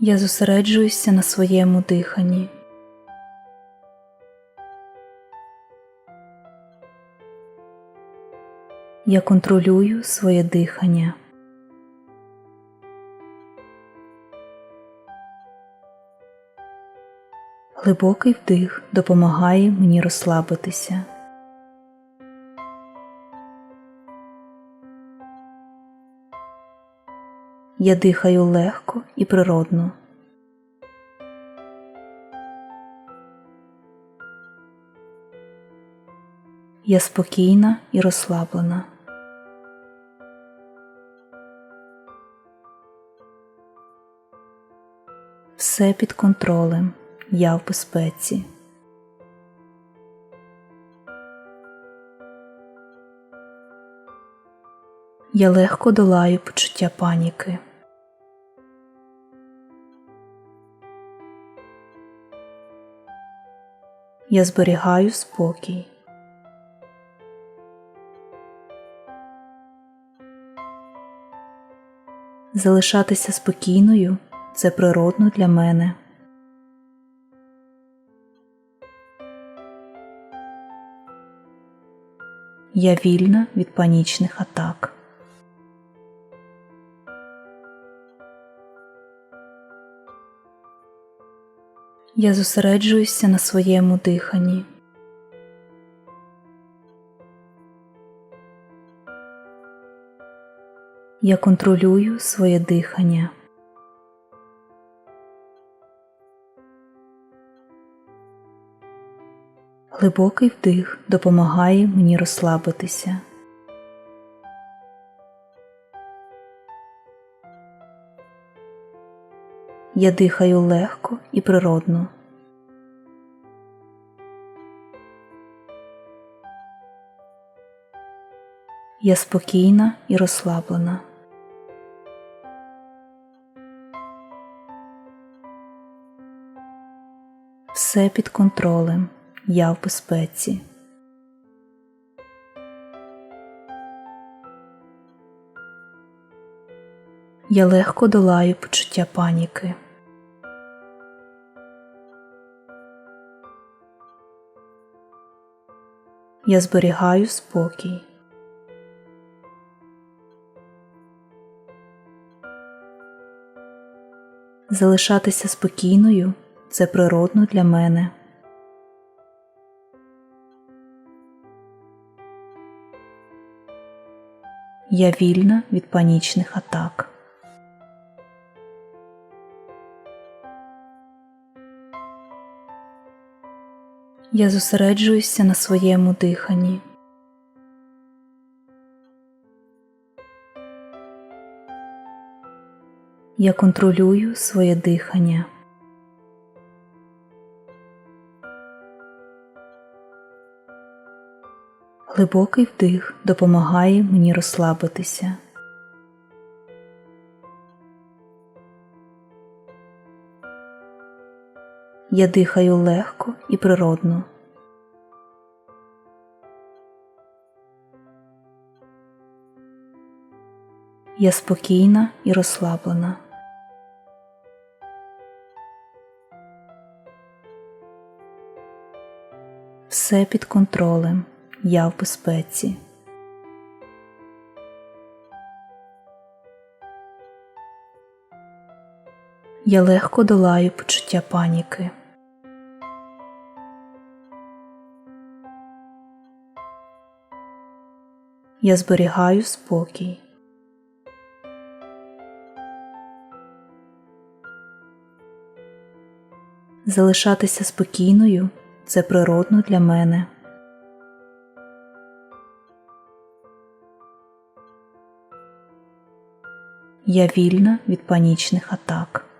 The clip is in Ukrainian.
Я зосереджуюся на своєму диханні. Я контролюю своє дихання. Глибокий вдих допомагає мені розслабитися. Я дихаю легко і природно. Я спокійна і розслаблена. Все під контролем. Я в безпеці. Я легко долаю почуття паніки. Я зберігаю спокій. Залишатися спокійною це природно для мене. Я вільна від панічних атак. Я зосереджуюся на своєму диханні. Я контролюю своє дихання. Глибокий вдих допомагає мені розслабитися. Я дихаю легко і природно. Я спокійна і розслаблена. Все під контролем. Я в безпеці. Я легко долаю почуття паніки. Я зберігаю спокій. Залишатися спокійною це природно для мене. Я вільна від панічних атак. Я зосереджуюся на своєму диханні. Я контролюю своє дихання. Глибокий вдих допомагає мені розслабитися. Я дихаю легко і природно. Я спокійна і розслаблена. Все під контролем. Я в безпеці. Я легко долаю почуття паніки. Я зберігаю спокій. Залишатися спокійною це природно для мене. Я вільна від панічних атак.